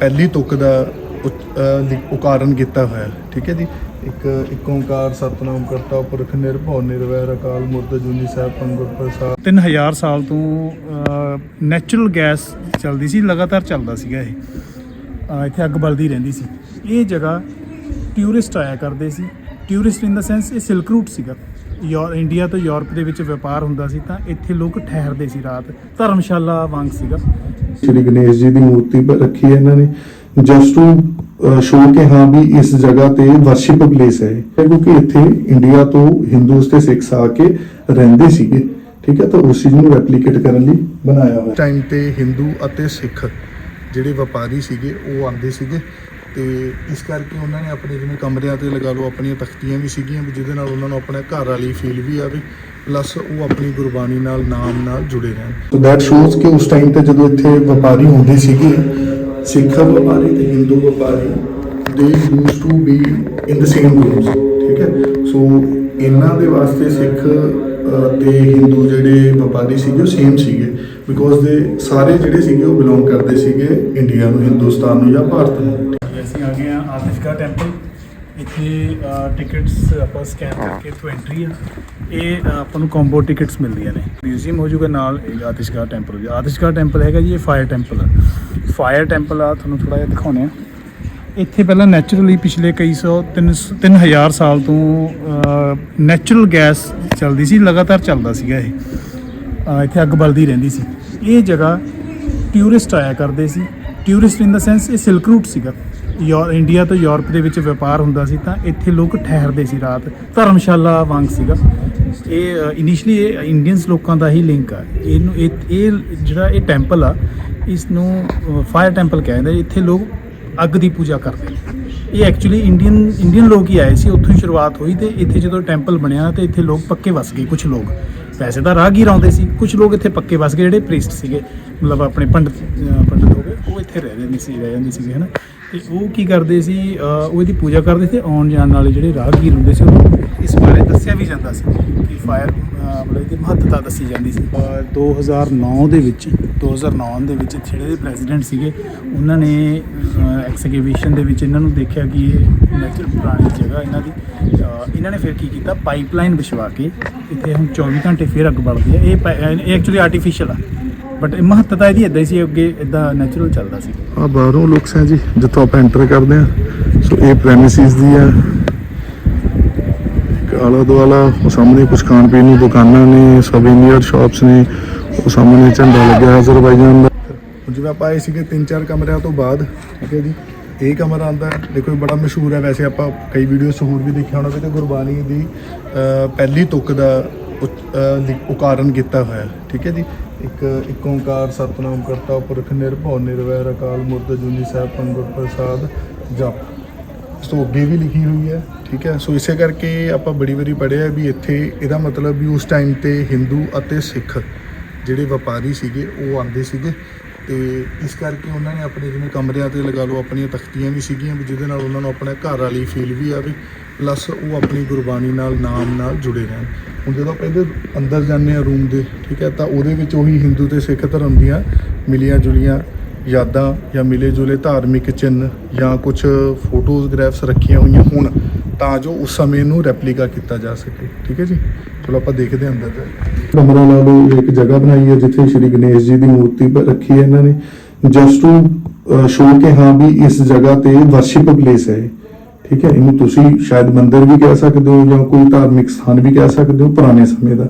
ਪਹਿਲੀ ਤੁਕ ਦਾ ਉਚ- ਕੀਤਾ ਹੋਇਆ ਠੀਕ ਹੈ ਜੀ? ਇੱਕ ਇੱਕ ਓੰਕਾਰ ਸਤਨਾਮ ਕਰਤਾ, ਪੁਰਖ ਨਿਰਭਉ, ਨਿਰਵੈਰ ਅਕਾਲ ਮੂਰਤ ਜੁਨੀ ਸਾਹਿਬ, ਪੰਗੁਰ ਪ੍ਰਸਾਦ। 3000 ਸਾਲ ਤੋਂ ਨੈਚੁਰਲ ਗੈਸ ਚੱਲਦੀ ਸੀ, ਲਗਾਤਾਰ ਚੱਲਦਾ ਸੀਗਾ ਇਹ। ਇੱਥੇ ਅੱਗ ਬਲਦੀ ਰਹਿੰਦੀ ਸੀ। ਇਹ ਜਗ੍ਹਾ ਟੂਰਿਸਟ ਆਇਆ ਕਰਦੇ ਸੀ। ਟੂਰਿਸਟ ਇਨ ਦਾ ਸੈਂਸ ਇਹ ਸਿਲਕ ਰੂਟ ਸੀਗਾ। ਯੂਰ ਇੰਡੀਆ ਤੋਂ ਯੂਰਪ ਦੇ ਵਿੱਚ ਵਪਾਰ ਹੁੰਦਾ ਸੀ ਤਾਂ ਇੱਥੇ ਲੋਕ ਠਹਿਰਦੇ ਸੀ ਰਾਤ। ਧਰਮਸ਼ਾਲਾ ਵਾਂਗ ਸੀਗਾ। ਸ਼੍ਰੀ ਗਣੇਸ਼ ਜੀ ਦੀ ਮੂਰਤੀ ਰੱਖੀ ਹੈ ਇਹਨਾਂ ਨੇ। ਜਸਟ ਟੂ ਸ਼ੋ ਕਿ ਹਾਂ ਵੀ ਇਸ ਜਗ੍ਹਾ ਤੇ ਵਰਸ਼ਿਪ ਪਲੇਸ ਹੈ। ਕਿਉਂਕਿ ਇੱਥੇ ਇੰਡੀਆ ਤੋਂ ਹਿੰਦੂਸ ਤੇ ਸਿੱਖਸ ਆ ਕੇ ਰਹਿੰਦੇ ਸੀਗੇ। ਠੀਕ ਹੈ ਤਾਂ ਉਸ ਚੀਜ਼ ਨੂੰ ਰੈਪਲੀਕੇਟ ਕਰਨ ਲਈ ਬਣਾਇਆ ਹੋਇਆ। ਟਾਈਮ ਤੇ ਹਿੰਦੂ ਅਤੇ ਸਿੱਖ ਜਿਹੜੇ ਵਪਾਰੀ ਸੀਗੇ ਉਹ ਆਉਂਦੇ ਸੀਗੇ। ਤੇ ਇਸ ਕਰਕੇ ਉਹਨਾਂ ਨੇ ਆਪਣੇ ਜਿਵੇਂ ਕਮਰਿਆਂ ਤੇ ਲਗਾ ਲਓ ਆਪਣੀਆਂ ਤਖਤੀਆਂ ਵੀ ਸੀਗੀਆਂ ਵੀ ਜਿਹਦੇ ਨਾਲ ਉਹਨਾਂ ਨੂੰ ਆਪਣਾ ਘਰ ਵਾਲੀ ਫੀਲ ਵੀ ਆਵੇ ਪਲੱਸ ਉਹ ਆਪਣੀ ਗੁਰਬਾਣੀ ਨਾਲ ਨਾਮ ਨਾਲ ਜੁੜੇ ਰਹਿਣ। ਸੋ ਦੈਟ ਸ਼ੋਜ਼ ਕਿ ਉਸ ਟਾਈਮ ਤੇ ਜਦੋਂ ਇੱਥੇ ਵਪਾਰੀ ਹੁੰਦੇ ਸੀਗੇ ਸਿੱਖ ਵਪਾਰੀ ਤੇ ਹਿੰਦੂ ਵਪਾਰੀ ਦੇ used to be in the same rooms ਠੀਕ ਹੈ? ਸੋ ਇਹਨਾਂ ਦੇ ਵਾਸਤੇ ਸਿੱਖ ਅਹ, ਤੇ ਹਿੰਦੂ ਜਿਹੜੇ ਵਪਾਰੀ ਸੀਗੇ ਉਹ ਸੇਮ ਸੀਗੇ ਬਿਕੋਜ਼ ਦੇ ਸਾਰੇ ਜਿਹੜੇ ਸੀਗੇ ਉਹ ਬਿਲੋਂਗ ਕਰਦੇ ਸੀਗੇ ਇੰਡੀਆ ਨੂੰ ਹਿੰਦੁਸਤਾਨ ਨੂੰ ਜਾਂ ਭਾਰਤ ਨੂੰ। ਅਸੀਂ ਆ ਗਏ ਆਤਿਸ਼ਕਾ ਟੈਂਪਲ ਇੱਥੇ ਟਿਕਟਸ ਆਪਾਂ ਸਕੈਨ ਕਰਕੇ ਇੱਥੋਂ ਐਂਟਰੀ ਆ। ਇਹ ਆਪਾਂ ਨੂੰ ਕੰਬੋ ਟਿਕਟਸ ਮਿਲਦੀਆਂ ਨੇ। ਮਿਊਜ਼ੀਅਮ ਹੋ ਜਾਊਗਾ ਨਾਲ ਇਹ ਆਤਿਸ਼ਕਾ ਟੈਂਪਲ ਹੋ ਜਾਊਗਾ ਆਤਿਸ਼ਕਾ ਟੈਂਪਲ ਹੈਗਾ ਜੀ, ਇਹ ਫਾਇਰ ਟੈਂਪਲ ਆ। ਫਾਇਰ ਟੈਂਪਲ ਆ, ਤੁਹਾਨੂੰ ਥੋੜਾ ਜਿਹਾ ਦਿਖਾਉਣੇ ਆ। ਇੱਥੇ ਪਹਿਲਾਂ ਨੈਚੁਰਲੀ ਪਿਛਲੇ ਕਈ ਸੌ, ਤਿੰਨ ਸ- ਤਿੰਨ ਹਜ਼ਾਰ ਸਾਲ ਤੋਂ ਨੈਚੁਰਲ ਗੈਸ ਚੱਲਦੀ ਸੀ, ਲਗਾਤਾਰ ਚੱਲਦਾ ਸੀਗਾ ਇਹ। ਇੱਥੇ ਅੱਗ ਬਲਦੀ ਰਹਿੰਦੀ ਸੀ। ਇਹ ਜਗ੍ਹਾ ਟੂਰਿਸਟ ਆਇਆ ਕਰਦੇ ਸੀ। ਟੂਰਿਸਟ ਇਨ ਦਾ ਸੈਂਸ ਇਹ ਸਿਲਕ ਰੂਟ ਸੀਗਾ। ਯੂਰ ਇੰਡੀਆ ਤੋਂ ਯੂਰਪ ਦੇ ਵਿੱਚ ਵਪਾਰ ਹੁੰਦਾ ਸੀ ਤਾਂ ਇੱਥੇ ਲੋਕ ਠਹਿਰਦੇ ਸੀ ਰਾਤ। ਧਰਮਸ਼ਾਲਾ ਵਾਂਗ ਸੀਗਾ। ਇਹ ਇਨੀਸ਼ੀਅਲੀ ਇਹ ਇੰਡੀਅਨਸ ਲੋਕਾਂ ਦਾ ਹੀ ਲਿੰਕ ਆ। ਇਹਨੂੰ ਇਹ ਇਹ ਜਿਹੜਾ ਇਹ ਟੈਂਪਲ ਆ ਇਸ ਨੂੰ ਫਾਇਰ ਟੈਂਪਲ ਕਹਿੰਦੇ ਇੱਥੇ ਲੋਕ ਅੱਗ ਦੀ ਪੂਜਾ ਕਰਦੇ ਨੇ। ਇਹ ਐਕਚੁਅਲੀ ਇੰਡੀਅਨ ਇੰਡੀਅਨ ਲੋਕ ਹੀ ਆਏ ਸੀ, ਉੱਥੋਂ ਹੀ ਸ਼ੁਰੂਆਤ ਹੋਈ ਤੇ ਇੱਥੇ ਜਦੋਂ ਟੈਂਪਲ ਬਣਿਆ ਤੇ ਇੱਥੇ ਲੋਕ ਪੱਕੇ ਵਸ ਗਏ ਕੁਝ ਲੋਕ। ਵੈਸੇ ਤਾਂ ਰਾਹਗੀਰ ਆਉਂਦੇ ਸੀ ਕੁਝ ਲੋਕ ਇੱਥੇ ਪੱਕੇ ਵਸ ਗਏ, ਜਿਹੜੇ ਪ੍ਰੀਸਟ ਸੀਗੇ। ਮਤਲਬ ਆਪਣੇ ਪੰਡਤ, ਅਹ, ਪੰਡਤ ਹੋ ਗਏ, ਉਹ ਇੱਥੇ ਰਹਿ ਜਾਂਦੇ ਸੀ, ਰਹਿ ਜਾਂਦੇ ਸੀਗੇ, ਹਨਾ? ਤੇ ਉਹ ਕੀ ਕਰਦੇ ਸੀ? ਉਹ ਇਹਦੀ ਪੂਜਾ ਕਰਦੇ ਸੀ ਆਉਣ ਜਾਣ ਵਾਲੇ ਜਿਹੜੇ ਰਾਹਗੀਰ ਹੁੰਦੇ ਸੀ ਉਹਨਾਂ ਨੂੰ ਇਸ ਬਾਰੇ ਦੱਸਿਆ ਵੀ ਜਾਂਦਾ ਸੀ ਕਿ ਫਾਇਰ ਮਤਲਬ ਇਹਦੀ ਮਹੱਤਤਾ ਦੱਸੀ ਜਾਂਦੀ ਸੀ। ਅਹ 2009 ਦੇ ਵਿੱਚ 2009 ਦੇ ਵਿੱਚ ਜਿਹੜੇ ਪ੍ਰੈਜ਼ੀਡੈਂਟ ਸੀਗੇ ਉਹਨਾਂ ਨੇ ਐਕਸੀਕਿਊਸ਼ਨ ਦੇ ਵਿੱਚ ਇਹਨਾਂ ਨੂੰ ਦੇਖਿਆ ਕਿ ਇਹ ਨੈਚੁਰਲ ਪੁਰਾਣੀ ਜਗ੍ਹਾ ਇਹਨਾਂ ਦੀ। ਇਹਨਾਂ ਨੇ ਫਿਰ ਕੀ ਕੀਤਾ? ਪਾਈਪਲਾਈਨ ਵਿਛਵਾ ਕੇ ਇੱਥੇ ਹੁਣ 24 ਘੰਟੇ ਫਿਰ ਅੱਗ ਬਲਦੀ ਹੈ। ਇਹ ਇਹ ਐਕਚੁਅਲੀ ਆਰਟੀਫੀਸ਼ੀਅਲ ਆ। ਬਟ ਮਹੱਤਤਾ ਇਹਦੀ ਇਦਾਂ ਸੀ ਅੱਗੇ ਇਦਾਂ ਨੈਚੁਰਲ ਚੱਲਦਾ ਸੀ। ਆ ਬਾਹਰੋਂ ਲੁਕਸ ਹੈ ਜੀ ਜਿੱਥੋਂ ਆਪਾਂ ਐਂਟਰ ਕਰਦੇ ਆ ਸੋ ਇਹ ਪ੍ਰੈਮਿਸਿਸ ਦੀ ਆ ਆਲਾ ਦੁਆਲਾ ਉਹ ਸਾਹਮਣੇ ਕੁਝ ਖਾਣ ਪੀਣ ਨੂੰ ਦੁਕਾਨਾਂ ਨੇ ਸਵੀਨੀਅਰ ਸ਼ਾਪਸ ਨੇ। ਉਹ ਸਾਹਮਣੇ ਝੰਡਾ ਲੱਗਿਆ ਅਜ਼ਰਬਾਈਜਾਨ ਦਾ। ਜਿਵੇਂ ਆਪਾਂ ਆਏ ਸੀਗੇ ਤਿੰਨ ਚਾਰ ਕਮਰਿਆਂ ਤੋਂ ਬਾਅਦ ਠੀਕ ਹੈ ਜੀ। ਇਹ ਕਮਰਾ ਆਂਦਾ ਦੇਖੋ ਇਹ ਬੜਾ ਮਸ਼ਹੂਰ ਹੈ। ਵੈਸੇ ਆਪਾਂ ਕਈ ਵੀਡੀਓਜ਼ ਹੋਰ ਵੀ ਦੇਖਿਆ ਹੋਣਾ ਤੇ ਗੁਰਬਾਣੀ ਦੀ ਪਹਿਲੀ ਤੁਕ ਦਾ ਉਚਾਰਨ ਕੀਤਾ ਹੋਇਆ ਠੀਕ ਹੈ ਜੀ। ਇੱਕ ਇੱਕ ਓੰਕਾਰ ਸਤਨਾਮ ਕਰਤਾ, ਪੁਰਖ ਨਿਰਭਉ, ਨਿਰਵੈਰ ਅਕਾਲ ਮੂਰਤ ਜੁਨੀ ਸਾਹਿਬ, ਪੰਗੁਰ ਪ੍ਰਸਾਦ ਜਪ। ਸੋ ਅੱਗੇ ਵੀ ਲਿਖੀ ਹੋਈ ਹੈ, ਠੀਕ ਹੈ? ਸੋ ਇਸੇ ਕਰਕੇ ਆਪਾਂ ਬੜੀ ਵਾਰੀ ਪੜ੍ਹਿਆ ਵੀ ਇੱਥੇ ਇਹਦਾ ਮਤਲਬ ਵੀ ਉਸ ਟਾਈਮ ਤੇ ਹਿੰਦੂ ਅਤੇ ਸਿੱਖ ਜਿਹੜੇ ਵਪਾਰੀ ਸੀਗੇ, ਉਹ ਆਉਂਦੇ ਸੀਗੇ ਤੇ ਇਸ ਕਰਕੇ ਉਹਨਾਂ ਨੇ ਆਪਣੇ ਜਿਵੇਂ ਕਮਰਿਆਂ ਤੇ ਲਗਾ ਲਓ, ਆਪਣੀਆਂ ਤਖਤੀਆਂ ਵੀ ਸੀਗੀਆਂ, ਵੀ ਜਿਹਦੇ ਨਾਲ ਉਹਨਾਂ ਨੂੰ ਆਪਣਾ ਘਰ ਵਾਲੀ ਫੀਲ ਵੀ ਆਵੇ। ਪਲੱਸ ਉਹ ਆਪਣੀ ਗੁਰਬਾਣੀ ਨਾਲ, ਨਾਮ ਨਾਲ ਜੁੜੇ ਰਹਿਣ। ਹੁਣ ਜਦੋਂ ਆਪਾਂ ਇਹਦੇ ਅੰਦਰ ਜਾਂਦੇ ਆ ਰੂਮ ਦੇ, ਠੀਕ ਹੈ, ਤਾਂ ਉਹਦੇ ਵਿੱਚ ਉਹੀ ਹਿੰਦੂ ਤੇ ਸਿੱਖ ਧਰਮ ਦੀਆਂ ਮਿਲੀਆਂ ਜੁਲੀਆਂ ਯਾਦਾਂ ਜਾਂ ਮਿਲੇ ਜੁਲੇ ਧਾਰਮਿਕ ਚਿੰਨ੍ਹ ਜਾਂ ਕੁਝ ਫੋਟੋਗ੍ਰਾਫਸ ਰੱਖੀਆਂ ਹੋਈਆਂ ਹੁਣ, ਤਾਂ ਜੋ ਉਸ ਸਮੇਂ ਨੂੰ ਰੈਪਲੀਕਾ ਕੀਤਾ ਜਾ ਸਕੇ। ਠੀਕ ਹੈ ਜੀ? ਚਲੋ ਆਪਾਂ ਦੇਖਦੇ ਹਾਂ ਅੰਦਰ ਜਾ ਕੇ। ਕਮਰਾ ਲਾ ਲਓ ਇੱਕ ਜਗ੍ਹਾ ਬਣਾਈ ਹੈ ਜਿੱਥੇ ਸ਼੍ਰੀ ਗਣੇਸ਼ ਜੀ ਦੀ ਮੂਰਤੀ ਰੱਖੀ ਹੈ ਇਹਨਾਂ ਨੇ। ਜਸਟ ਟੂ ਸ਼ੋ ਕਿ ਹਾਂ ਵੀ ਇਸ ਜਗ੍ਹਾ ਤੇ ਵਰਸ਼ਿਪ ਪਲੇਸ ਹੈ ਠੀਕ ਹੈ? ਇਹਨੂੰ ਤੁਸੀਂ ਸ਼ਾਇਦ ਮੰਦਿਰ ਵੀ ਕਹਿ ਸਕਦੇ ਹੋ ਜਾਂ ਕੋਈ ਧਾਰਮਿਕ ਸਥਾਨ ਵੀ ਕਹਿ ਸਕਦੇ ਹੋ ਪੁਰਾਣੇ ਸਮੇਂ ਦਾ।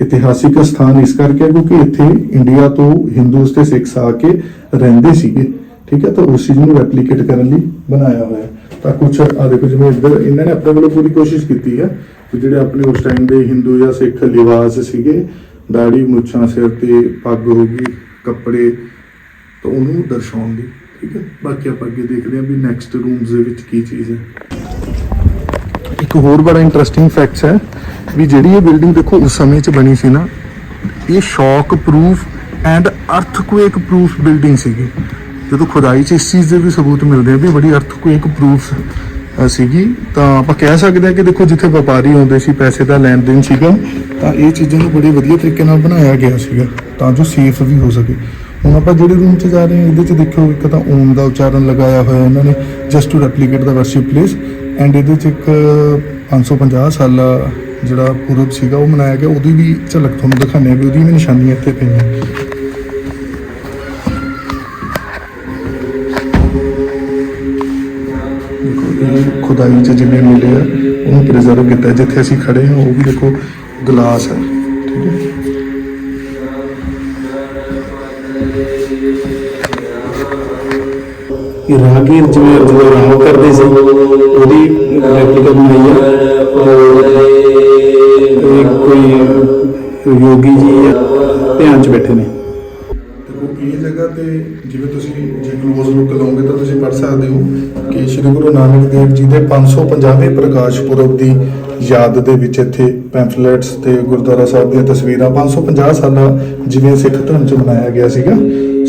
ਇਤਿਹਾਸਿਕ ਸਥਾਨ ਇਸ ਕਰਕੇ ਹੈ ਕਿਉਂਕਿ ਇੱਥੇ ਇੰਡੀਆ ਤੋਂ ਹਿੰਦੂਸ ਤੇ ਸਿੱਖਸ ਆ ਕੇ ਰਹਿੰਦੇ ਸੀਗੇ। ਠੀਕ ਹੈ? ਤਾਂ ਉਸ ਚੀਜ਼ ਨੂੰ ਰੈਪਲੀਕੇਟ ਕਰਨ ਲਈ ਬਣਾਇਆ ਹੋਇਆ ਤਾਂ ਕੁਝ ਆ ਦੇਖੋ ਜਿਵੇਂ ਇੱਧਰ ਇਹਨਾਂ ਨੇ ਆਪਣੇ ਵੱਲੋਂ ਪੂਰੀ ਕੋਸ਼ਿਸ਼ ਕੀਤੀ ਹੈ ਕਿ ਜਿਹੜੇ ਆਪਣੇ ਉਸ ਟਾਈਮ ਦੇ ਹਿੰਦੂ ਜਾਂ ਸਿੱਖ ਲਿਬਾਸ ਸੀਗੇ ਦਾੜੀ ਮੁੱਛਾਂ, ਸਿਰ ਤੇ ਪੱਗ ਹੋ ਗਈ, ਕੱਪੜੇ, ਤਾਂ ਉਹਨੂੰ ਦਰਸਾਉਣ ਦੀ। ਠੀਕ ਹੈ? ਬਾਕੀ ਆਪਾਂ ਅੱਗੇ ਦੇਖਦੇ ਹਾਂ ਵੀ ਨੈਕਸਟ ਰੂਮਸ ਦੇ ਵਿੱਚ ਕੀ ਚੀਜ਼ ਹੈ। ਇੱਕ ਹੋਰ ਬੜਾ ਇੰਟਰਸਟਿੰਗ ਫੈਕਟਸ ਹੈ ਵੀ ਜਿਹੜੀ ਇਹ ਬਿਲਡਿੰਗ ਦੇਖੋ ਉਸ ਸਮੇਂ 'ਚ ਬਣੀ ਸੀ ਨਾ, ਇਹ shock proof and earthquake proof building ਸੀਗੀ। ਜਦੋਂ ਖੁਦਾਈ 'ਚ ਇਸ ਚੀਜ਼ ਦੇ ਵੀ ਸਬੂਤ ਮਿਲਦੇ ਆ ਵੀ ਬੜੀ ਅਰਥਕੁਏਕ ਪ੍ਰੂਫ ਸੀਗੀ, ਤਾਂ ਆਪਾਂ ਕਹਿ ਸਕਦੇ ਹਾਂ ਕਿ ਦੇਖੋ ਜਿੱਥੇ ਵਪਾਰੀ ਆਉਂਦੇ ਸੀ, ਪੈਸੇ ਦਾ ਲੈਣ ਦੇਣ ਸੀਗਾ, ਤਾਂ ਇਹ ਚੀਜ਼ਾਂ ਨੂੰ ਬੜੇ ਵਧੀਆ ਤਰੀਕੇ ਨਾਲ ਬਣਾਇਆ ਗਿਆ ਸੀਗਾ, ਤਾਂ ਜੋ ਸੇਫ ਵੀ ਹੋ ਸਕੇ। ਹੁਣ ਆਪਾਂ ਜਿਹੜੇ ਰੂਮ 'ਚ ਜਾ ਰਹੇ ਹਾਂ, ਇਹਦੇ 'ਚ ਦੇਖੋ ਇੱਕ ਤਾਂ ਓਮ ਦਾ ਉਚਾਰਨ ਲਗਾਇਆ ਹੋਇਆ ਇਹਨਾਂ ਨੇ just to replicate the worship place and ਇਹਦੇ 'ਚ ਇੱਕ 550 ਸਾਲਾ ਜਿਹੜਾ ਪੁਰਬ ਸੀਗਾ, ਉਹ ਮਨਾਇਆ ਗਿਆ। ਉਹਦੀ ਵੀ ਝਲਕ ਤੁਹਾਨੂੰ ਦਿਖਾਉਂਦੇ ਆ ਵੀ ਉਹਦੀ ਵੀ ਨਿਸ਼ਾਨੀਆਂ ਇੱਥੇ ਪਈਆਂ। ਖੁਦਾਈ ਚ ਜਿਵੇਂ ਮਿਲੇ ਆ ਉਹਨੂੰ ਪ੍ਰੀਜ਼ਰਵ ਕੀਤਾ। ਜਿੱਥੇ ਅਸੀਂ ਖੜੇ ਹਾਂ, ਉਹ ਵੀ ਦੇਖੋ, ਗਲਾਸ ਹੈ। ਇਹ ਰਾਗੀਰ ਜਿਵੇਂ ਜਦੋਂ ਆਰਾਮ ਕਰਦੇ ਸੀ। ਉਹਦੀ ਰੈਪਲੀਕਾ ਬਣਾਈ ਹੈ ਇਹ ਕੋਈ ਯੋਗੀ ਜੀ ਧਿਆਨ 'ਚ ਬੈਠੇ ਨੇ। ਇਹ ਜਗ੍ਹਾ ਤੇ ਜਿਵੇਂ ਤੁਸੀਂ ਜੇ ਕਲੋਜ਼ ਲੁੱਕ ਲਓਗੇ ਤਾਂ ਤੁਸੀਂ ਪੜ੍ਹ ਸਕਦੇ ਹੋ ਕਿ ਸ੍ਰੀ ਗੁਰੂ ਨਾਨਕ ਦੇਵ ਜੀ ਦੇ 550ਵੇਂ ਪ੍ਰਕਾਸ਼ ਪੁਰਬ ਦੀ ਯਾਦ ਦੇ ਵਿੱਚ ਇੱਥੇ ਪੈਂਫਲੇਟਸ ਤੇ ਗੁਰਦੁਆਰਾ ਸਾਹਿਬ ਦੀਆਂ ਤਸਵੀਰਾਂ 550 ਸਾਲਾਂ ਜਿਵੇਂ ਸਿੱਖ ਧਰਮ ਚ ਮਨਾਇਆ ਗਿਆ ਸੀਗਾ।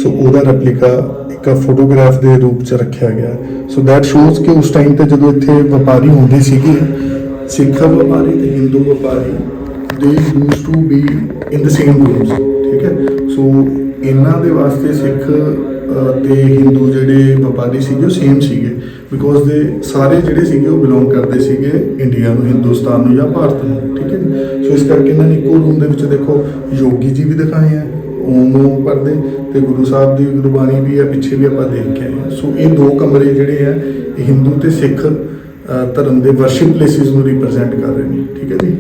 ਸੋ ਉਹਦਾ ਰੈਪਲੀਕਾ ਇੱਕ ਫੋਟੋਗ੍ਰਾਫ ਦੇ ਰੂਪ ਚ ਰੱਖਿਆ ਗਿਆ। ਸੋ ਦੈਟ ਸ਼ੋਜ਼ ਕਿ ਉਸ ਟਾਈਮ ਤੇ ਜਦੋਂ ਇੱਥੇ ਵਪਾਰੀ ਹੁੰਦੇ ਸੀਗੇ ਸਿੱਖ ਵਪਾਰੀ ਤੇ ਹਿੰਦੂ ਵਪਾਰੀ ਦੇ used to be in the same rooms ਠੀਕ ਹੈ? ਸੋ ਇਹਨਾਂ ਦੇ ਵਾਸਤੇ ਸਿੱਖ ਅਹ, ਤੇ ਹਿੰਦੂ ਜਿਹੜੇ ਵਪਾਰੀ ਸੀਗੇ ਉਹ ਸੇਮ ਸੀਗੇ। ਬਿਕੋਜ਼ ਦੇ ਸਾਰੇ ਜਿਹੜੇ ਸੀਗੇ ਉਹ ਬਿਲੋਂਗ ਕਰਦੇ ਸੀਗੇ ਇੰਡੀਆ ਨੂੰ ਹਿੰਦੁਸਤਾਨ ਨੂੰ ਜਾਂ ਭਾਰਤ ਨੂੰ ਠੀਕ ਹੈ? ਸੋ ਇਸ ਕਰਕੇ ਇਹਨਾਂ ਨੇ ਇੱਕੋ ਰੂਮ ਦੇ ਵਿੱਚ ਦੇਖੋ ਯੋਗੀ ਜੀ ਵੀ ਦਿਖਾਏ ਆ ਓਮ ਓਮ ਪੜਦੇ ਤੇ ਗੁਰੂ ਸਾਹਿਬ ਦੀ ਗੁਰਬਾਣੀ ਵੀ ਆ, ਪਿੱਛੇ ਵੀ ਆਪਾਂ ਦੇਖ ਕੇ ਆਏ ਸੋ ਇਹ ਦੋ ਕਮਰੇ ਜਿਹੜੇ ਆ, ਇਹ ਹਿੰਦੂ ਤੇ ਸਿੱਖ ਧਰਮ ਦੇ ਵਰਸ਼ਿਪ ਪਲੇਸਿਸ ਨੂੰ ਰਿਪਰੈਜ਼ੈਂਟ ਕਰ ਰਹੇ ਨੇ। ਠੀਕ ਹੈ ਜੀ?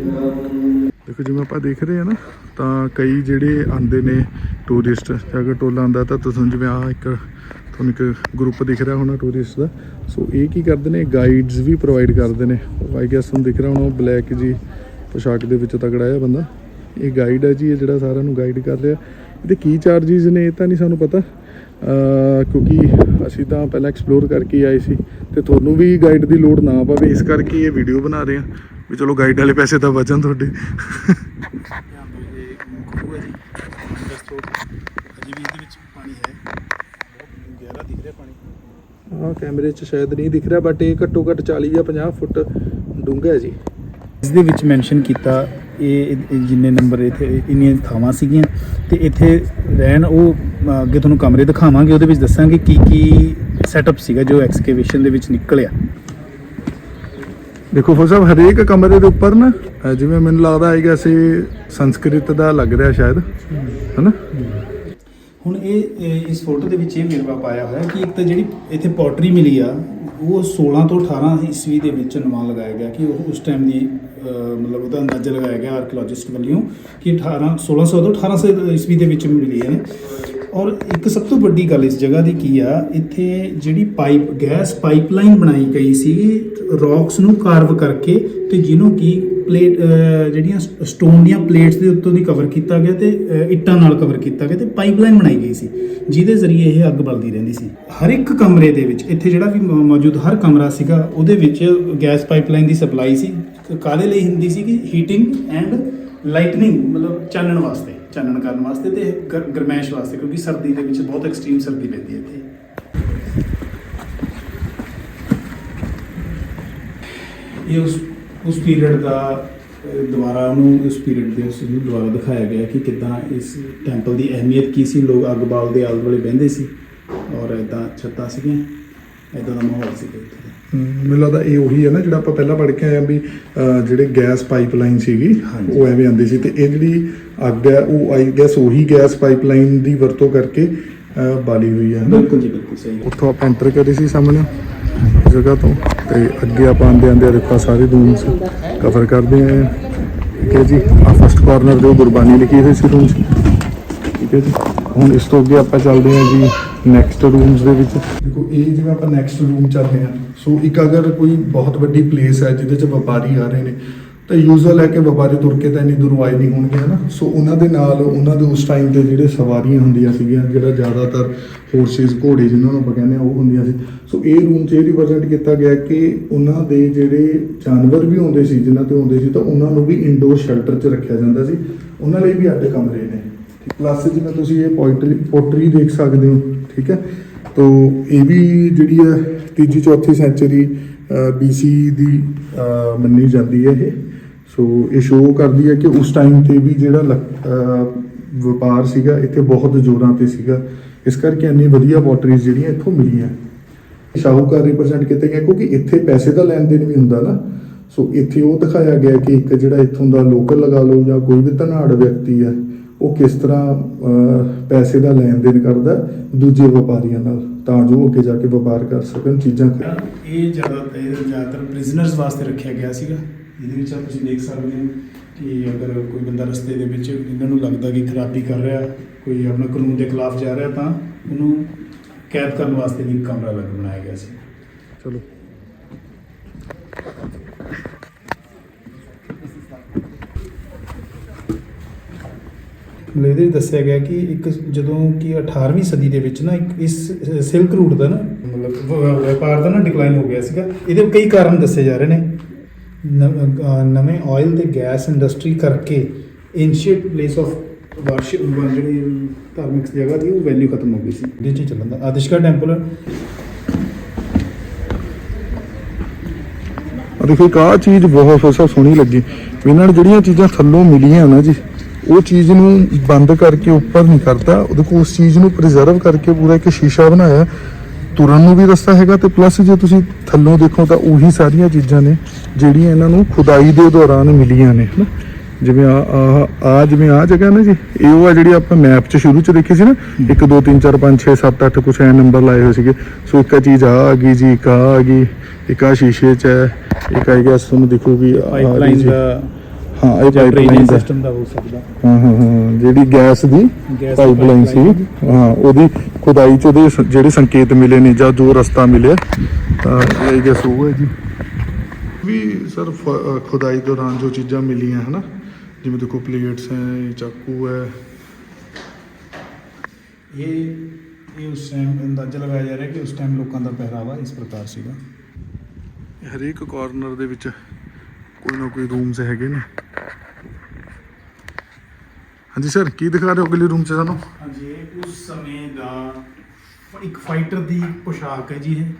ਦੇਖੋ, ਜਿਵੇਂ ਆਪਾਂ ਦੇਖ ਰਹੇ ਹਾਂ ਨਾ, ਤਾਂ ਕਈ ਜਿਹੜੇ ਆਂਦੇ ਨੇ ਟੂਰਿਸਟ ਅਗਰ ਟੋਲਾ ਆਂਦਾ ਤਾਂ ਤੁਸੀਂ ਜਿਵੇਂ ਆ ਇੱਕ ਤੁਹਾਨੂੰ ਇੱਕ ਗਰੁੱਪ ਦਿਖ ਰਿਹਾ ਹੋਣਾ ਟੂਰਿਸਟ ਦਾ। ਸੋ ਇਹ ਕੀ ਕਰਦੇ ਨੇ? ਗਾਈਡਸ ਵੀ ਪ੍ਰੋਵਾਈਡ ਕਰਦੇ ਨੇ। ਆਈ ਗੈਸ ਤੁਹਾਨੂੰ ਦਿਖ ਰਿਹਾ ਹੋਣਾ ਬਲੈਕ ਜੀ, ਪੋਸ਼ਾਕ ਦੇ ਵਿੱਚ ਤਗੜਾ ਹੈ ਬੰਦਾ। ਇਹ ਗਾਈਡ ਹੈ ਜੀ, ਇਹ ਜਿਹੜਾ ਸਾਰਿਆਂ ਨੂੰ ਗਾਈਡ ਕਰ ਰਿਹਾ। ਇਹਦੇ ਕੀ ਚਾਰजेस ਨੇ ਇਹ ਤਾਂ ਨਹੀਂ ਸਾਨੂੰ ਪਤਾ। ਕਿਉਂਕਿ ਅਸੀਂ ਤਾਂ ਪਹਿਲਾਂ ਐਕਸਪਲੋਰ ਕਰਕੇ ਆਏ ਸੀ ਤੇ ਤੁਹਾਨੂੰ ਵੀ ਗਾਈਡ ਦੀ ਲੋੜ ਨਾ ਪਵੇ, ਇਸ ਕਰਕੇ ਇਹ ਵੀਡੀਓ ਬਣਾ ਰਹੇ ਹਾਂ। ਵੀ ਚਲੋ ਗਾਈਡ ਵਾਲੇ ਪੈਸੇ ਤਾਂ ਬਚਣ ਤੁਹਾਡੇ। ਅਜੇ ਕੈਮਰੇ 'ਚ ਸ਼ਾਇਦ ਨਹੀਂ ਦਿਖ ਰਿਹਾ ਬਟ ਇਹ ਘੱਟੋ ਘੱਟ 40 ਜਾਂ 50 ਫੁੱਟ ਡੂੰਘਾ ਹੈ ਜੀ। ਇਸ ਦੇ ਵਿੱਚ ਮੈਂਸ਼ਨ ਕੀਤਾ ਇਹ ਇਹ ਜਿੰਨੇ ਨੰਬਰ ਇੱਥੇ ਇੰਨੀਆਂ ਥਾਵਾਂ ਸੀਗੀਆਂ ਤੇ ਇੱਥੇ ਰਹਿਣ ਉਹ ਅੱਗੇ ਤੁਹਾਨੂੰ ਕਮਰੇ ਦਿਖਾਵਾਂਗੇ ਉਹਦੇ ਵਿੱਚ ਦੱਸਾਂਗੇ ਕੀ ਕੀ ਸੈਟਅਪ ਸੀਗਾ ਜੋ ਐਕਸਕੇਵੇਸ਼ਨ ਦੇ ਵਿੱਚ ਨਿਕਲਿਆ। ਦੇਖੋ ਫੋ ਸਾਹਿਬ ਹਰੇਕ ਕਮਰੇ ਦੇ ਉੱਪਰ ਨਾ ਅਹ ਜਿਵੇਂ ਮੈਨੂੰ ਲੱਗਦਾ ਆਏਗਾ ਸੀ ਸੰਸਕ੍ਰਿਤ ਦਾ ਲੱਗ ਰਿਹਾ ਸ਼ਾਇਦ ਹਨਾ? ਹੁਣ ਇਹ ਇਹ ਇਸ ਫੋਟੋ ਦੇ ਵਿੱਚ ਇਹ ਵੇਰਵਾ ਪਾਇਆ ਹੋਇਆ ਕਿ ਇੱਕ ਤਾਂ ਜਿਹੜੀ ਇੱਥੇ ਪੋਟਰੀ ਮਿਲੀ ਆ ਉਹ 16 ਤੋਂ 18 ਈਸਵੀ ਦੇ ਵਿੱਚ ਅਨੁਮਾਨ ਲਗਾਇਆ ਗਿਆ ਕਿ ਉਹ ਉਸ ਟਾਈਮ ਦੀ ਮਤਲਬ ਉਹਦਾ ਅੰਦਾਜ਼ਾ ਲਗਾਇਆ ਗਿਆ ਆਰਕੀਓਲੋਜਿਸਟ ਵੱਲੋਂ ਕਿ 18 1600 ਤੋਂ 1800 ਈਸਵੀ ਦੇ ਵਿੱਚ ਮਿਲੀ ਹੈ। ਔਰ ਇੱਕ ਸਭ ਤੋਂ ਵੱਡੀ ਗੱਲ ਇਸ ਜਗ੍ਹਾ ਦੀ ਕੀ ਆ, ਇੱਥੇ ਜਿਹੜੀ ਪਾਈਪ, ਗੈਸ ਪਾਈਪਲਾਈਨ ਬਣਾਈ ਗਈ ਸੀ, ਰੌਕਸ ਨੂੰ ਕਾਰਵ ਕਰਕੇ ਤੇ ਜਿਹਨੂੰ ਕੀ ਪਲੇਟ ਜਿਹੜੀਆਂ ਸਟੋਨ ਦੀਆਂ ਪਲੇਟਸ ਦੇ ਉੱਤੋਂ ਦੀ ਕਵਰ ਕੀਤਾ ਗਿਆ ਤੇ ਇੱਟਾਂ ਨਾਲ ਕਵਰ ਕੀਤਾ ਗਿਆ ਤੇ ਪਾਈਪਲਾਈਨ ਬਣਾਈ ਗਈ ਸੀ, ਜਿਹਦੇ ਜ਼ਰੀਏ ਇਹ ਅੱਗ ਬਲਦੀ ਰਹਿੰਦੀ ਸੀ। ਹਰ ਇੱਕ ਕਮਰੇ ਦੇ ਵਿੱਚ, ਇੱਥੇ ਜਿਹੜਾ ਵੀ ਮ- ਮੌਜੂਦ ਹਰ ਕਮਰਾ ਸੀਗਾ, ਉਹਦੇ ਵਿੱਚ ਗੈਸ ਪਾਈਪਲਾਈਨ ਦੀ ਸਪਲਾਈ ਸੀ ਕਾਦੇ ਲਈ ਹੁੰਦੀ ਸੀ ਕਿ ਹੀਟਿੰਗ ਐਂਡ ਲਾਈਟਨਿੰਗ ਮਤਲਬ ਚਾਨਣ ਵਾਸਤੇ, ਚਾਨਣ ਕਰਨ ਵਾਸਤੇ ਤੇ ਗਰ- ਗਰਮੈਸ਼ ਵਾਸਤੇ, ਕਿਉਂਕਿ ਸਰਦੀ ਦੇ ਵਿੱਚ ਬਹੁਤ ਐਕਸਟ੍ਰੀਮ ਸਰਦੀ ਪੈਂਦੀ ਹੈ ਇੱਥੇ। ਇਹ ਉਸ ਉਸ ਪੀਰੀਅਡ ਦਾ ਦੁਬਾਰਾ ਉਹਨੂੰ ਉਸ ਪੀਰੀਅਡ ਦੇ ਉਸ ਨੂੰ ਦੁਬਾਰਾ ਦਿਖਾਇਆ ਗਿਆ ਕਿ ਕਿਦਾਂ ਇਸ ਟੈਂਪਲ ਦੀ ਅਹਿਮੀਅਤ ਕੀ ਸੀ, ਲੋਕ ਅੱਗ ਬਾਲਦੇ, ਆਲੇ ਦੁਆਲੇ ਬਹਿੰਦੇ ਸੀ ਔਰ ਇਦਾਂ ਛੱਤਾਂ ਸੀਗੀਆਂ ਇਦਾਂ ਦਾ ਮਾਹੌਲ ਸੀ ਇੱਥੇ। ਮੈਨੂੰ ਲੱਗਦਾ ਇਹ ਉਹੀ ਹੈ ਨਾ ਜਿਹੜਾ ਆਪਾਂ ਪਹਿਲਾਂ ਪੜ੍ਹ ਕੇ ਆਏ ਆ ਵੀ ਜਿਹੜੇ ਗੈਸ ਪਾਈਪਲਾਈਨ ਸੀਗੀ। ਉਹ ਐਵੇਂ ਆਉਂਦੀ ਸੀ ਤੇ ਇਹ ਜਿਹੜੀ ਅੱਗ ਹੈ ਉਹ ਆਈ ਗੈਸ ਉਹੀ ਗੈਸ ਪਾਈਪਲਾਈਨ ਦੀ ਵਰਤੋਂ ਕਰਕੇ ਬਾਲੀ ਹੋਈ ਹੈ ਬਿਲਕੁਲ ਜੀ ਬਿਲਕੁਲ ਸਹੀ। ਉੱਥੋਂ ਆਪਾਂ ਐਂਟਰ ਕਰੇ ਸੀ ਸਾਹਮਣੇ ਜਗ੍ਹਾ ਤੋਂ ਤੇ ਅੱਗੇ ਆਪਾਂ ਆਂਦੇ ਆਂਦੇ ਦੇਖੋ ਸਾਰੇ ਰੂਮਸ ਕਵਰ ਕਰਦੇ ਆਂ ਠੀਕ ਹੈ ਜੀ ਆ ਫਸਟ ਕਾਰਨਰ ਦੇ ਉਹ ਗੁਰਬਾਣੀ ਲਿਖੀ ਹੋਈ ਸੀ ਰੂਮ 'ਚ ਠੀਕ ਹੈ ਜੀ ਹੁਣ ਇਸ ਤੋਂ ਅੱਗੇ ਆਪਾਂ ਚੱਲਦੇ ਹਾਂ ਜੀ ਨੈਕਸਟ ਰੂਮਸ ਦੇ ਵਿੱਚ ਦੇਖੋ ਇਹ ਜਿਵੇਂ ਆਪਾਂ ਨੈਕਸਟ ਰੂਮ ਚੱਲਦੇ ਹਾਂ ਸੋ ਇੱਕ ਅਗਰ ਕੋਈ ਬਹੁਤ ਵੱਡੀ ਪਲੇਸ ਹੈ ਜਿਹਦੇ 'ਚ ਵਪਾਰੀ ਆ ਰਹੇ ਨੇ, ਤਾਂ ਯੂਜ਼ੁਅਲ ਹੈ ਕਿ ਵਪਾਰੀ ਤੁਰ ਕੇ ਤਾਂ ਇੰਨੀ ਦੂਰ ਆਏ ਨਹੀਂ ਹੋਣਗੇ, ਹਨਾ? ਸੋ ਉਹਨਾਂ ਦੇ ਨਾਲ, ਉਹਨਾਂ ਦੇ ਉਸ ਟਾਈਮ ਤੇ ਜਿਹੜੇ ਸਵਾਰੀਆਂ ਹੁੰਦੀਆਂ ਸੀਗੀਆਂ, ਜਿਹੜਾ ਜ਼ਿਆਦਾਤਰ ਹੋਰਸਿਸ ਘੋੜੇ ਜਿਨ੍ਹਾਂ ਨੂੰ ਆਪਾਂ ਕਹਿੰਦੇ ਆ ਉਹ ਹੁੰਦੀਆਂ ਸੀ। ਸੋ ਇਹ ਰੂਮ 'ਚ ਇਹ ਰਿਪਰੈਜ਼ੈਂਟ ਕੀਤਾ ਗਿਆ ਕਿ ਉਹਨਾਂ ਦੇ ਜਿਹੜੇ ਜਾਨਵਰ ਵੀ ਹੁੰਦੇ ਸੀ, ਜਿਨ੍ਹਾਂ ਤੇ ਹੁੰਦੇ ਸੀ, ਤਾਂ ਉਹਨਾਂ ਨੂੰ ਵੀ ਇਨਡੋਰ ਸ਼ੈਲਟਰ 'ਚ ਰੱਖਿਆ ਜਾਂਦਾ ਸੀ। ਉਹਨਾਂ ਲਈ ਵੀ ਅੱਡ ਕਮਰੇ ਨੇ। ਪਲੱਸ ਜਿਵੇਂ ਤੁਸੀਂ ਇਹ ਪੋਇਟਰੀ ਪੋਟਰੀ ਦੇਖ ਸਕਦੇ ਹੋ, ਠੀਕ ਹੈ? ਤੋ, ਇਹ ਵੀ ਜਿਹੜੀ ਹੈ ਤੀਜੀ ਚੌਥੀ ਸੈਂਚੁਰੀ BC ਦੀ ਮੰਨੀ ਜਾਂਦੀ ਹੈ ਇਹ। ਸੋ ਇਹ ਸ਼ੋਅ ਕਰਦੀ ਹੈ ਕਿ ਉਸ ਟਾਈਮ ਤੇ ਵੀ ਜਿਹੜਾ ਲੱਕ- ਵਪਾਰ ਸੀਗਾ, ਇੱਥੇ ਬਹੁਤ ਜ਼ੋਰਾਂ ਤੇ ਸੀਗਾ। ਇਸ ਕਰਕੇ ਇੰਨੀ ਵਧੀਆ ਪੋਟਰੀਜ਼ ਜਿਹੜੀਆਂ ਇੱਥੋਂ ਮਿਲੀਆਂ। ਸ਼ਾਹੂਕਾਰ ਰਿਪਰੈਜ਼ੈਂਟ ਕੀਤੇ ਗਏ, ਕਿਉਂਕਿ ਇੱਥੇ ਪੈਸੇ ਦਾ ਲੈਣ ਦੇਣ ਵੀ ਹੁੰਦਾ ਨਾ। ਸੋ ਇੱਥੇ ਉਹ ਦਿਖਾਇਆ ਗਿਆ ਕਿ ਇੱਕ ਜਿਹੜਾ ਇੱਥੋਂ ਦਾ ਲੋਕਲ ਲਗਾ ਲਓ ਜਾਂ ਕੋਈ ਵੀ ਧਨਾੜ ਵਿਅਕਤੀ ਹੈ, ਉਹ ਕਿਸ ਤਰ੍ਹਾਂ ਪੈਸੇ ਦਾ ਲੈਣ ਦੇਣ ਕਰਦਾ ਦੂਜੇ ਵਪਾਰੀਆਂ ਨਾਲ। ਤਾਂ ਜੋ ਅੱਗੇ ਜਾ ਕੇ ਵਪਾਰ ਕਰ ਸਕਣ ਚੀਜ਼ਾਂ ਖਰੀਦਣ। ਇਹ ਜ਼ਿਆਦਾ ਇਹ ਜ਼ਿਆਦਾਤਰ ਪ੍ਰਿਜ਼ਨਰਸ ਵਾਸਤੇ ਰੱਖਿਆ ਗਿਆ ਸੀਗਾ ਇਹਦੇ ਵਿੱਚ ਆਪ ਤੁਸੀਂ ਦੇਖ ਸਕਦੇ ਹੋ ਕਿ ਅਗਰ ਕੋਈ ਬੰਦਾ ਰਸਤੇ ਦੇ ਵਿੱਚ ਇਹਨਾਂ ਨੂੰ ਲੱਗਦਾ ਕਿ ਖਰਾਬੀ ਕਰ ਰਿਹਾ ਕੋਈ ਆਪਣਾ ਕਾਨੂੰਨ ਦੇ ਖਿਲਾਫ ਜਾ ਰਿਹਾ ਤਾਂ ਉਹਨੂੰ ਕੈਦ ਕਰਨ ਵਾਸਤੇ ਵੀ ਕਮਰਾ ਅਲੱਗ ਬਣਾਇਆ ਗਿਆ ਸੀ ਚਲੋ ਇਹਦੇ ਵਿੱਚ ਦੱਸਿਆ ਗਿਆ ਕਿ ਇੱਕ ਜਦੋਂ ਕਿ 18ਵੀਂ ਸਦੀ ਦੇ ਵਿੱਚ ਨਾ ਇੱਕ ਇਸ ਸਿਲਕ ਰੂਟ ਦਾ ਨਾ, ਮਤਲਬ ਵਪਾਰ ਦਾ ਨਾ ਡਿਕਲਾਈਨ ਹੋ ਗਿਆ ਸੀਗਾ। ਇਹਦੇ ਕਈ ਕਾਰਨ ਦੱਸੇ ਜਾ ਰਹੇ ਨੇ। ਨਵੇਂ ਆਇਲ ਤੇ ਗੈਸ ਇੰਡਸਟਰੀ ਕਰਕੇ ਐਂਸ਼ੀਅੰਟ ਪਲੇਸ ਆਫ ਵਰਸ਼ਿਪ ਜਿਹੜੀ ਧਾਰਮਿਕ ਜਗ੍ਹਾ ਦੀ ਉਹ ਵੈਲਿਊ ਖਤਮ ਹੋ ਗਈ ਸੀ। ਇਹਦੇ 'ਚ ਚੱਲਣ ਦਾ ਆਦਿਸ਼ਕਾ ਟੈਂਪਲ ਦੇਖੋ, ਇੱਕ ਆਹ ਚੀਜ਼ ਬਹੁਤ ਸੋਹਣੀ ਲੱਗੀ। ਇਹਨਾਂ ਨੂੰ ਜਿਹੜੀਆਂ ਚੀਜ਼ਾਂ ਥੱਲੋਂ ਮਿਲੀਆਂ ਨਾ ਜੀ ਉਹ ਚੀਜ਼ ਨੂੰ ਬੰਦ ਕਰਕੇ ਉੱਪਰ ਨਹੀਂ ਕਰਦਾ ਉਹਦੇ ਕੋਲ ਉਸ ਚੀਜ਼ ਨੂੰ ਪ੍ਰੀਜ਼ਰਵ ਕਰਕੇ ਪੂਰਾ ਇੱਕ ਸ਼ੀਸ਼ਾ ਬਣਾਇਆ। ਤੁਰਨ ਨੂੰ ਵੀ ਰਸਤਾ ਹੈਗਾ ਤੇ ਪਲੱਸ ਜੇ ਤੁਸੀਂ ਥੱਲੋਂ ਦੇਖੋ ਤਾਂ ਉਹੀ ਸਾਰੀਆਂ ਚੀਜ਼ਾਂ ਨੇ ਜਿਹੜੀਆਂ ਇਹਨਾਂ ਨੂੰ ਖੁਦਾਈ ਦੇ ਦੌਰਾਨ ਮਿਲੀਆਂ ਨੇ ਹਨਾ? ਜਿਵੇਂ ਆ ਆ ਆ ਜਿਵੇਂ ਆ ਜਗ੍ਹਾ ਨਾ ਜੀ ਇਹ ਉਹ ਆ ਜਿਹੜੀ ਆਪਾਂ ਮੈਪ 'ਚ ਸ਼ੁਰੂ 'ਚ ਦੇਖੀ ਸੀ ਨਾ 1 2 3 4 5 6 7 8 ਕੁਛ ਐ ਨੰਬਰ ਲਾਏ ਹੋਏ ਸੀਗੇ। ਸੋ ਇੱਕ ਚੀਜ਼ ਆ ਆ ਗਈ ਜੀ ਇੱਕ ਆ ਆ ਗਈ ਇੱਕ ਆ ਸ਼ੀਸ਼ੇ 'ਚ ਹੈ ਇੱਕ ਆਈ ਗੈਸ ਤੁਹਾਨੂੰ ਦਿਖੂਗੀ ਆ ਪਾਈਪਲਾਈਨ। ਦਾ ਹਾਂ ਇਹ ਜਾਂ ਪਾਈਪਲਾਈਨ ਡਰੇਨੇਜ ਦਾ। ਸਿਸਟਮ ਦਾ ਹੋ ਸਕਦਾ। ਹਾਂ ਹਾਂ ਹਾਂ ਜਿਹੜੀ ਗੈਸ ਦੀ ਦੀ ਪਾਈਪਲਾਈਨ ਸੀ। pipeline ਹਾਂ ਉਹਦੀ ਖੁਦਾਈ 'ਚ ਉਹਦੇ ਸ- ਜਿਹੜੇ ਸੰਕੇਤ ਮਿਲੇ ਨੇ ਜਾਂ ਜੋ ਰਸਤਾ ਮਿਲਿਆ ਤਾਂ ਇਹ ਗੈਸ ਉਹ ਹੈ ਜੀ। ਵੀ ਸਰ ਫ- ਖੁਦਾਈ ਦੌਰਾਨ ਜੋ ਚੀਜ਼ਾਂ ਮਿਲੀਆਂ ਹਨਾ? ਜਿਵੇਂ ਦੇਖੋ ਪਲੇਟਸ ਹੈ ਇਹ ਚਾਕੂ ਹੈ। ਇਹ ਇਹ ਉਸ ਟਾਈਮ ਅੰਦਾਜ਼ਾ ਲਗਾਇਆ ਜਾ ਰਿਹਾ ਕਿ ਉਸ ਟਾਈਮ ਲੋਕਾਂ ਦਾ ਪਹਿਰਾਵਾ ਇਸ ਪ੍ਰਕਾਰ ਸੀਗਾ। ਹਰੇਕ ਕਾਰਨਰ ਦੇ ਵਿੱਚ ਕੋਈ ਨਾ ਕੋਈ ਰੂਮਸ ਹੈਗੇ ਨੇ। ਹਾਂਜੀ ਸਰ ਕੀ ਦਿਖਾ ਰਹੇ ਹੋ ਅਗਲੇ ਰੂਮ 'ਚ ਸਾਨੂੰ? ਹਾਂਜੀ ਇਹ ਉਸ ਸਮੇਂ ਦਾ ਇੱਕ ਫਾਈਟਰ ਦੀ ਪੋਸ਼ਾਕ ਹੈ ਜੀ ਇਹ।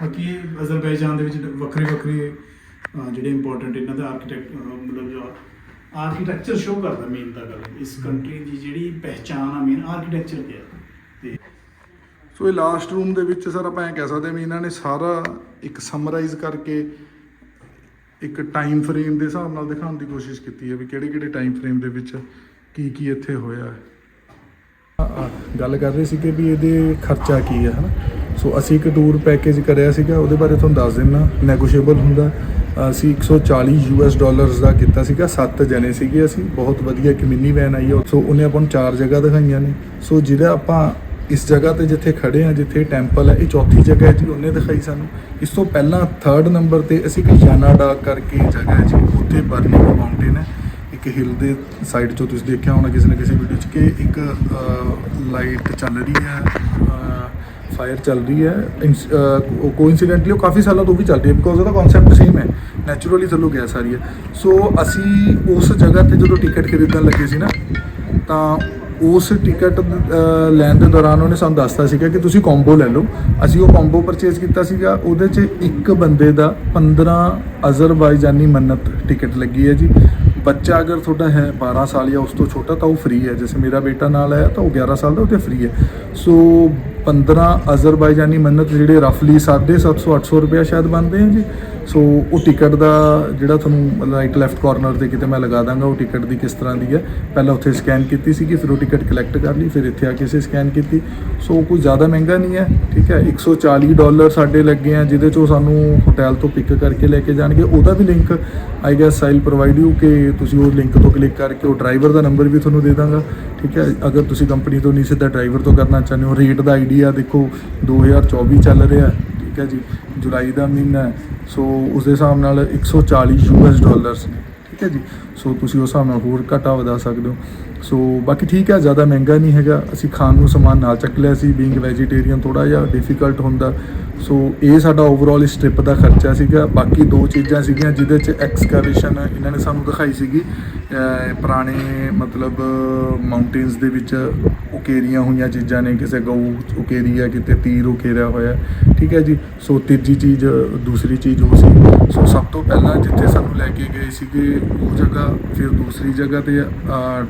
ਬਾਕੀ ਇਹ ਅਜ਼ਰਬੈਜਾਨ ਦੇ ਵਿੱਚ ਵੱਖਰੇ ਵੱਖਰੇ ਅਹ, ਜਿਹੜੇ ਇੰਪੋਰਟੈਂਟ ਇਹਨਾਂ ਦਾ ਆਰਕੀਟੈਕਟ ਮਤਲਬ ਜੋ ਆਰਕੀਟੈਕਚਰ ਸ਼ੋ ਕਰਦਾ ਮੇਨ ਤਾਂ ਗੱਲ। ਇਸ ਕੰਟਰੀ ਦੀ ਜਿਹੜੀ ਪਹਿਚਾਨ ਆ ਮੇਨ ਆਰਕੀਟੈਕਚਰ ਤੇ ਆ ਤੇ ਸੋ ਇਹ ਲਾਸਟ ਰੂਮ ਦੇ ਵਿੱਚ ਸਰ ਆਪਾਂ ਐਂ ਕਹਿ ਸਕਦੇ ਹਾਂ ਵੀ ਇਹਨਾਂ ਨੇ ਸਾਰਾ ਇੱਕ ਸਮਰਾਈਜ਼ ਕਰਕੇ ਇੱਕ ਟਾਈਮ ਫਰੇਮ ਦੇ ਹਿਸਾਬ ਨਾਲ ਦਿਖਾਉਣ ਦੀ ਕੋਸ਼ਿਸ਼ ਕੀਤੀ ਹੈ ਵੀ ਕਿਹੜੇ ਕਿਹੜੇ ਟਾਈਮ ਫਰੇਮ ਦੇ ਵਿੱਚ ਕੀ ਕੀ ਇੱਥੇ ਹੋਇਆ ਹੈ? ਗੱਲ ਕਰ ਰਹੇ ਸੀ ਕਿ ਵੀ ਇਹਦੇ ਖਰਚਾ ਕੀ ਹੈ, ਹਨਾ? ਸੋ ਅਸੀਂ ਇੱਕ ਟੂਰ ਪੈਕੇਜ ਕਰਿਆ ਸੀਗਾ, ਉਹਦੇ ਬਾਰੇ ਤੁਹਾਨੂੰ ਦੱਸ ਦਿੰਨਾ। ਨੈਗੋਸ਼ੀਏਬਲ ਹੁੰਦਾ। ਅਸੀਂ 140 ਯੂਐਸ ਡਾਲਰਸ ਦਾ ਕੀਤਾ ਸੀਗਾ 7 ਜਣੇ ਸੀਗੇ ਅਸੀਂ। ਬਹੁਤ ਵਧੀਆ ਇੱਕ ਮਿੰਨੀ ਵੈਨ ਆਈ ਹੈ ਸੋ ਉਹਨੇ ਆਪਾਂ ਨੂੰ ਚਾਰ ਜਗ੍ਹਾ ਦਿਖਾਈਆਂ ਨੇ। ਸੋ ਜਿਹੜਾ ਆਪਾਂ ਇਸ ਜਗ੍ਹਾ ਤੇ ਜਿੱਥੇ ਖੜੇ ਆ ਜਿੱਥੇ ਟੈਂਪਲ ਹੈ, ਇਹ ਚੌਥੀ ਜਗ੍ਹਾ ਹੈ ਜੀ, ਉਹਨੇ ਦਿਖਾਈ ਸਾਨੂੰ। ਇਸ ਤੋਂ ਪਹਿਲਾਂ ਥਰਡ ਨੰਬਰ ਤੇ ਅਸੀਂ ਇੱਕ ਯਾਨਾਡਾ ਕਰਕੇ ਜਗ੍ਹਾ ਹੈ ਜੀ, ਉੱਥੇ ਬਰਨਿੰਗ ਮਾਊਂਟੇਨ ਹੈ। ਇੱਕ ਹਿਲ ਦੇ ਸਾਈਡ 'ਚੋਂ ਤੁਸੀਂ ਦੇਖਿਆ ਹੋਣਾ ਕਿਸੇ ਨਾ ਕਿਸੇ ਵੀਡੀਓ 'ਚ ਕਿ ਇੱਕ ਲਾਈਟ ਚੱਲ ਰਹੀ ਹੈ ਫਾਇਰ ਚੱਲ ਰਹੀ ਹੈ। ਕੋਇਨਸੀਡੈਂਟਲੀ ਉਹ ਕਾਫੀ ਸਾਲਾਂ ਤੋਂ ਵੀ ਚੱਲ ਰਹੀ ਹੈ ਬਿਕੋਜ਼ ਉਹਦਾ ਕਨਸੈਪਟ ਸੇਮ ਹੈ। ਨੈਚੁਰਲੀ ਥੱਲੋਂ ਗੈਸ ਆ ਰਹੀ ਹੈ। ਸੋ ਅਸੀਂ ਉਸ ਜਗ੍ਹਾ ਤੇ ਜਦੋਂ ਟਿਕਟ ਖਰੀਦਣ ਲੱਗੇ ਸੀ ਨਾ, ਤਾਂ ਉਸ ਟਿਕਟ ਲੈਣ ਦੇ ਦੌਰਾਨ ਉਹਨੇ ਸਾਨੂੰ ਦੱਸਤਾ ਸੀਗਾ ਕਿ ਤੁਸੀਂ ਕੰਬੋ ਲੈ ਲਓ। ਅਸੀਂ ਉਹ ਕੰਬੋ ਪਰਚੇਸ ਕੀਤਾ ਸੀਗਾ। ਉਹਦੇ 'ਚ ਇੱਕ ਬੰਦੇ ਦਾ 15 ਅਜ਼ਰਬਾਈਜਾਨੀ ਮੰਨਤ ਟਿਕਟ ਲੱਗੀ ਹੈ ਜੀ। ਬੱਚਾ ਅਗਰ ਤੁਹਾਡਾ ਹੈ 12 ਸਾਲ ਜਾਂ ਉਸ ਤੋਂ ਛੋਟਾ, ਤਾਂ ਉਹ ਫ੍ਰੀ ਹੈ। ਜਿਵੇਂ ਮੇਰਾ ਬੇਟਾ ਨਾਲ ਆਇਆ ਤਾਂ ਉਹ 11 ਸਾਲ ਦਾ, ਉਹ ਤੇ ਫ੍ਰੀ ਹੈ। ਸੋ 15 ਅਜ਼ਰਬਾਈਜਾਨੀ ਮੰਨਤ ਜਿਹੜੇ ਰਫਲੀ 750 800 ਰੁਪਏ ਸ਼ਾਇਦ ਬਣਦੇ ਆ ਜੀ। ਸੋ ਉਹ ਟਿਕਟ ਦਾ ਜਿਹੜਾ ਤੁਹਾਨੂੰ ਰਾਈਟ ਲੈਫਟ ਕਾਰਨਰ ਤੇ ਕਿਤੇ ਮੈਂ ਲਗਾ ਦਾਂਗਾ, ਉਹ ਟਿਕਟ ਦੀ ਕਿਸ ਤਰ੍ਹਾਂ ਦੀ ਹੈ? ਪਹਿਲਾਂ ਉੱਥੇ ਸਕੈਨ ਕੀਤੀ ਸੀਗੀ, ਫਿਰ ਉਹ ਟਿਕਟ ਕਲੈਕਟ ਕਰ ਲਈ, ਫਿਰ ਇੱਥੇ ਆ ਕੇ ਅਸੀਂ ਸਕੈਨ ਕੀਤੀ। ਸੋ ਕੋਈ ਜ਼ਿਆਦਾ ਮਹਿੰਗਾ ਨਹੀਂ ਹੈ, ਠੀਕ ਹੈ? 140 ਡਾਲਰ ਸਾਡੇ ਲੱਗੇ ਆ, ਜਿਹਦੇ ਚੋਂ ਸਾਨੂੰ ਹੋਟਲ ਤੋਂ ਪਿਕ ਕਰਕੇ ਲੈ ਕੇ ਜਾਣਗੇ। ਉਹਦਾ ਵੀ link I guess I'll provide you ਕਿ ਤੁਸੀਂ ਉਹ ਲਿੰਕ ਤੋਂ ਕਲਿੱਕ ਕਰਕੇ ਉਹ ਡਰਾਈਵਰ ਦਾ ਨੰਬਰ ਵੀ ਤੁਹਾਨੂੰ ਦੇ ਦਾਂਗਾ, ਠੀਕ ਹੈ? ਅਗਰ ਤੁਸੀਂ ਕੰਪਨੀ ਤੋਂ ਨਹੀਂ ਸਿੱਧਾ ਡਰਾਈਵਰ ਤੋਂ ਕਰਨਾ ਚਾਹੁੰਦੇ ਹੋ ਰੇਟ ਦਾ ਆਈਡੀਆ ਦੇਖੋ 2024 ਚੱਲ ਰਿਹਾ। ਠੀਕ ਹੈ ਜੀ, ਜੁਲਾਈ ਦਾ ਮਹੀਨਾ ਹੈ, ਸੋ ਉਸ ਦੇ ਹਿਸਾਬ ਨਾਲ 140 ਯੂਐਸ ਡਾਲਰਸ ਨੇ। ਠੀਕ ਹੈ ਜੀ। ਸੋ ਤੁਸੀਂ ਉਸ ਹਿਸਾਬ ਨਾਲ ਹੋਰ ਘਟਾ ਵਧਾ ਸਕਦੇ ਹੋ। ਸੋ ਬਾਕੀ ਠੀਕ ਹੈ, ਜ਼ਿਆਦਾ ਮਹਿੰਗਾ ਨਹੀਂ ਹੈਗਾ। ਅਸੀਂ ਖਾਣ ਨੂੰ ਸਮਾਨ ਨਾਲ ਚੱਕ ਲਿਆ ਸੀ ਬੀਇੰਗ ਵੈਜੀਟੇਰੀਅਨ ਥੋੜਾ ਜਿਹਾ ਡਿਫਿਕਲਟ ਹੁੰਦਾ। ਸੋ ਇਹ ਸਾਡਾ ਓਵਰਆਲ ਇਸ ਟ੍ਰਿਪ ਦਾ ਖਰਚਾ ਸੀਗਾ। ਬਾਕੀ ਦੋ ਚੀਜ਼ਾਂ ਸੀਗੀਆਂ, ਜਿਹਦੇ ਚ ਐਕਸਕੇਵੇਸ਼ਨ ਇਹਨਾਂ ਨੇ ਸਾਨੂੰ ਦਿਖਾਈ ਸੀਗੀ। ਪੁਰਾਣੇ ਮਤਲਬ ਮਾਊਂਟੇਨਸ ਦੇ ਵਿੱਚ ਉਕੇਰੀਆਂ ਹੋਈਆਂ ਚੀਜ਼ਾਂ ਨੇ, ਕਿਸੇ ਗਊ ਉਕੇਰੀ ਹੈ, ਕਿਤੇ ਤੀਰ ਉਕੇਰਿਆ ਹੋਇਆ। ਠੀਕ ਹੈ ਜੀ। ਸੋ ਤੀਜੀ ਚੀਜ਼, ਦੂਸਰੀ ਚੀਜ਼ ਉਹ ਸੀ। ਸੋ ਸਭ ਤੋਂ ਪਹਿਲਾਂ ਜਿੱਥੇ ਸਾਨੂੰ ਲੈ ਕੇ ਗਏ ਸੀਗੇ ਉਹ ਜਗ੍ਹਾ ਫਿਰ ਦੂਸਰੀ ਜਗ੍ਹਾ ਤੇ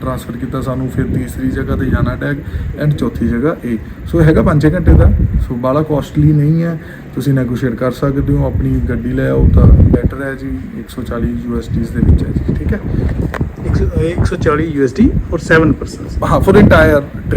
ਟ੍ਰਾਂਸਫਰ ਕੀਤਾ ਸਾਨੂੰ ਫਿਰ ਤੀਸਰੀ ਜਗ੍ਹਾ ਤੇ ਜਾਣਾ ਟੈਗ ਐਂਡ ਚੌਥੀ ਜਗ੍ਹਾ ਇਹ। ਸੋ ਹੈਗਾ 5 ਘੰਟੇ ਦਾ। ਸੋ ਬਾਲਾ ਕਾਸਟਲੀ ਨਹੀਂ ਹੈ। ਤੁਸੀਂ ਨੈਗੋਸ਼ੀਏਟ ਕਰ ਸਕਦੇ ਹੋ ਆਪਣੀ ਗੱਡੀ ਲੈ ਆਓ ਤਾਂ ਬੈਟਰ ਹੈ ਜੀ। 140 ਯੂਐਸਡੀਜ਼ ਦੇ ਵਿੱਚ ਹੈ ਜੀ ਠੀਕ ਹੈ? 140 USD for 7 persons ਹਾਂ ਫॉर ਇੰਟਾਇਰ ਟ੍ਰਿਪ